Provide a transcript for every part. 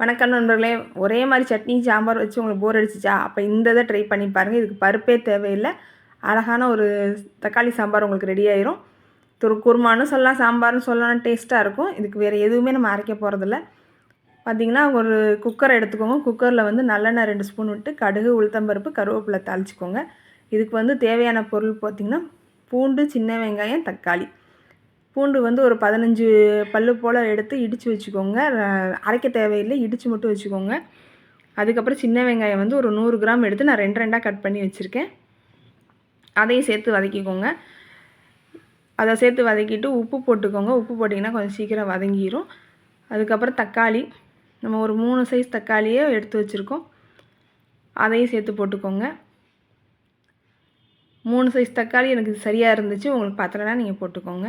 வணக்கம் நண்பர்களே. ஒரே மாதிரி சட்னி சாம்பார் வச்சு உங்களுக்கு போர் அடிச்சிச்சா? அப்போ இந்த இதை ட்ரை பண்ணி பாருங்கள் இதுக்கு பருப்பே தேவையில்லை. அழகான ஒரு தக்காளி சாம்பார் உங்களுக்கு ரெடி ஆயிரும். ஒரு குருமான்னு சொல்லலாம் சாம்பார்னு சொல்லலாம் டேஸ்ட்டாக இருக்கும். இதுக்கு வேறு எதுவுமே நம்ம அரைக்க போகிறதில்ல பார்த்திங்கன்னா ஒரு குக்கர் எடுத்துக்கோங்க. குக்கரில் வந்து நல்லெண்ணெய் ரெண்டு ஸ்பூன் விட்டு கடுகு உளுத்தம்பருப்பு கருவேப்பிலை தாளிச்சிக்கோங்க. இதுக்கு வந்து தேவையான பொருள் பார்த்திங்கன்னா பூண்டு சின்ன வெங்காயம் தக்காளி. பூண்டு வந்து ஒரு பதினஞ்சு பல்லு போல் எடுத்து இடித்து வச்சுக்கோங்க. அரைக்க தேவையில்லை இடித்து மட்டும் வச்சுக்கோங்க. அதுக்கப்புறம் சின்ன வெங்காயம் வந்து ஒரு நூறு கிராம் எடுத்து நான் ரெண்டு ரெண்டாக கட் பண்ணி வச்சுருக்கேன். அதையும் சேர்த்து வதக்கிக்கோங்க. அதை சேர்த்து வதக்கிட்டு உப்பு போட்டுக்கோங்க. உப்பு போட்டிங்கன்னா கொஞ்சம் சீக்கிரம் வதங்கிடும் அதுக்கப்புறம் தக்காளி நம்ம ஒரு மூணு சைஸ் தக்காளியே எடுத்து வச்சுருக்கோம். அதையும் சேர்த்து போட்டுக்கோங்க. மூணு சைஸ் தக்காளி எனக்கு சரியாக இருந்துச்சு. உங்களுக்கு பத்தலைன்னா நீங்கள் போட்டுக்கோங்க.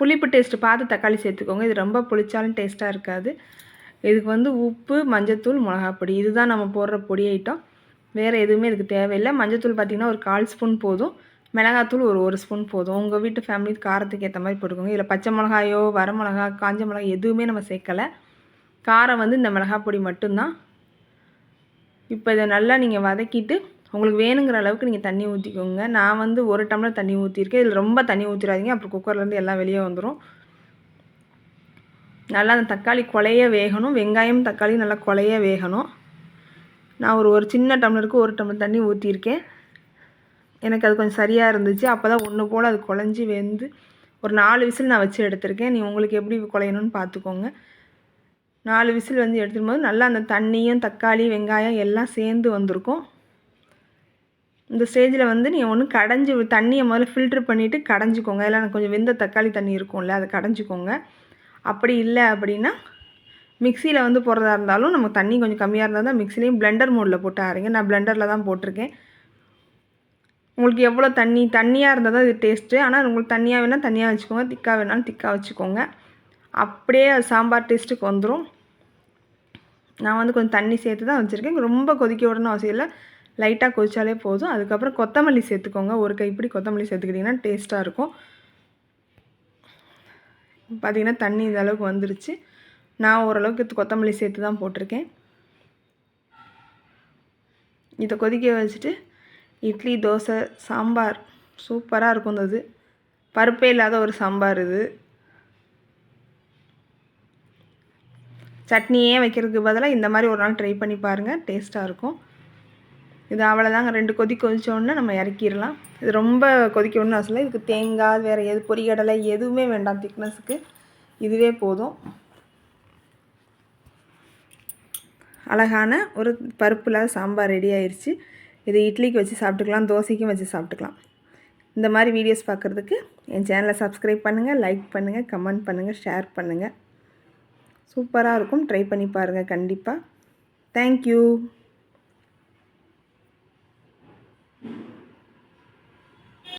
புளிப்பு டேஸ்ட்டு பார்த்து தக்காளி சேர்த்துக்கோங்க. இது ரொம்ப புளிச்சாலும் டேஸ்ட்டாக இருக்காது. இதுக்கு வந்து உப்பு மஞ்சத்தூள் மிளகாப்பொடி இதுதான் நம்ம போடுற பொடி ஐட்டம் வேறு எதுவுமே இதுக்கு தேவையில்லை. மஞ்சத்தூள் பார்த்திங்கன்னா ஒரு கால் ஸ்பூன் போதும். மிளகாத்தூள் ஒரு ஒரு ஸ்பூன் போதும். உங்கள் வீட்டு ஃபேமிலி காரத்துக்கு ஏற்ற மாதிரி போட்டுக்கோங்க. இதில் பச்சை மிளகாயோ வர மிளகா காஞ்ச மிளகாய் எதுவுமே நம்ம சேர்க்கலை. காரம் வந்து இந்த மிளகாய் பொடி மட்டும்தான். இப்போ இதை நல்லா நீங்கள் வதக்கிட்டு உங்களுக்கு வேணுங்கிற அளவுக்கு நீங்கள் தண்ணி ஊற்றிக்கோங்க நான் வந்து ஒரு டம்ளர் தண்ணி ஊற்றிருக்கேன் இதில் ரொம்ப தண்ணி ஊற்றிடாதீங்க அப்புறம் குக்கர்லேருந்து எல்லாம் வெளியே வந்துடும் நல்லா அந்த தக்காளி கொலைய வேகணும். வெங்காயம் தக்காளி நல்லா கொலைய வேகணும். நான் ஒரு ஒரு சின்ன டம்ளருக்கு ஒரு டம்ளர் தண்ணி ஊற்றிருக்கேன் எனக்கு அது கொஞ்சம் சரியாக இருந்துச்சு. அப்போ தான் ஒன்று போல் அது குழஞ்சி வெந்து ஒரு நாலு விசில் நான் வச்சு எடுத்திருக்கேன். நீ உங்களுக்கு எப்படி குழையணும்னு பார்த்துக்கோங்க நாலு விசில் வந்து எடுத்துக்கும் போது நல்லா அந்த தண்ணியும் தக்காளி வெங்காயம் எல்லாம் சேர்ந்து வந்திருக்கும். இந்த ஸ்டேஜில் வந்து நீங்கள் ஒன்று கடைஞ்சி தண்ணியை முதல்ல ஃபில்ட்ரு பண்ணிவிட்டு கடைஞ்சிக்கோங்க. இல்லை கொஞ்சம் வெந்த தக்காளி தண்ணி இருக்கும்ல அதை கடைஞ்சிக்கோங்க. அப்படி இல்லை அப்படின்னா மிக்சியில் வந்து போடுறதா இருந்தாலும் நம்ம தண்ணி கொஞ்சம் கம்மியாக இருந்தால் தான் மிக்சிலையும் பிளெண்டர் மோடில் போட்டு ஆறீங்க நான் பிளெண்டரில் தான் போட்டிருக்கேன். உங்களுக்கு எவ்வளோ தண்ணி தண்ணியாக இருந்தால் தான் இது டேஸ்ட்டு ஆனால் உங்களுக்கு தண்ணியாக வேணால் தண்ணியாக வச்சுக்கோங்க திக்காக வேணாலும் திக்காக வச்சுக்கோங்க. அப்படியே சாம்பார் டேஸ்ட்டுக்கு வந்துடும் நான் வந்து கொஞ்சம் தண்ணி சேர்த்து தான் வச்சுருக்கேன். ரொம்ப கொதிக்க விடணும் அவசியம் இல்லை. லைட்டாக கொதிச்சாலே போதும். அதுக்கப்புறம் கொத்தமல்லி சேர்த்துக்கோங்க. ஒரு கைப்பிடி கொத்தமல்லி சேர்த்துக்கிட்டிங்கன்னா டேஸ்ட்டாக இருக்கும். பார்த்திங்கன்னா தண்ணி இந்த அளவுக்கு வந்துருச்சு. நான் ஓரளவுக்கு கொத்தமல்லி சேர்த்து தான் போட்டிருக்கேன். இதை கொதிக்க வச்சுட்டு இட்லி தோசை சாம்பார். சூப்பராக இருக்கும் அது பருப்பே இல்லாத ஒரு சாம்பார் இது. சட்னியே வைக்கிறதுக்கு பதிலாக இந்த மாதிரி ஒரு நாள் ட்ரை பண்ணி பாருங்கள் டேஸ்ட்டாக இருக்கும். இது அவ்வளோதாங்க ரெண்டு கொதி கொதிச்சோடனே நம்ம இறக்கிடலாம். இது ரொம்ப கொதிக்க ஒன்றும் அவசியம் இதுக்கு தேங்காய் வேறு எது பொரிகடலை எதுவுமே வேண்டாம். திக்னஸுக்கு இதுவே போதும். அழகான ஒரு பருப்பில் சாம்பார் ரெடி ஆயிடுச்சு இது இட்லிக்கு வச்சு சாப்பிட்டுக்கலாம் தோசைக்கும் வச்சு சாப்பிட்டுக்கலாம். இந்த மாதிரி வீடியோஸ் பார்க்குறதுக்கு என் சேனலை சப்ஸ்கிரைப் பண்ணுங்கள் லைக் பண்ணுங்கள் கமெண்ட் பண்ணுங்கள் ஷேர் பண்ணுங்கள் சூப்பராக இருக்கும். ட்ரை பண்ணி பாருங்கள் கண்டிப்பாக தேங்க்யூ.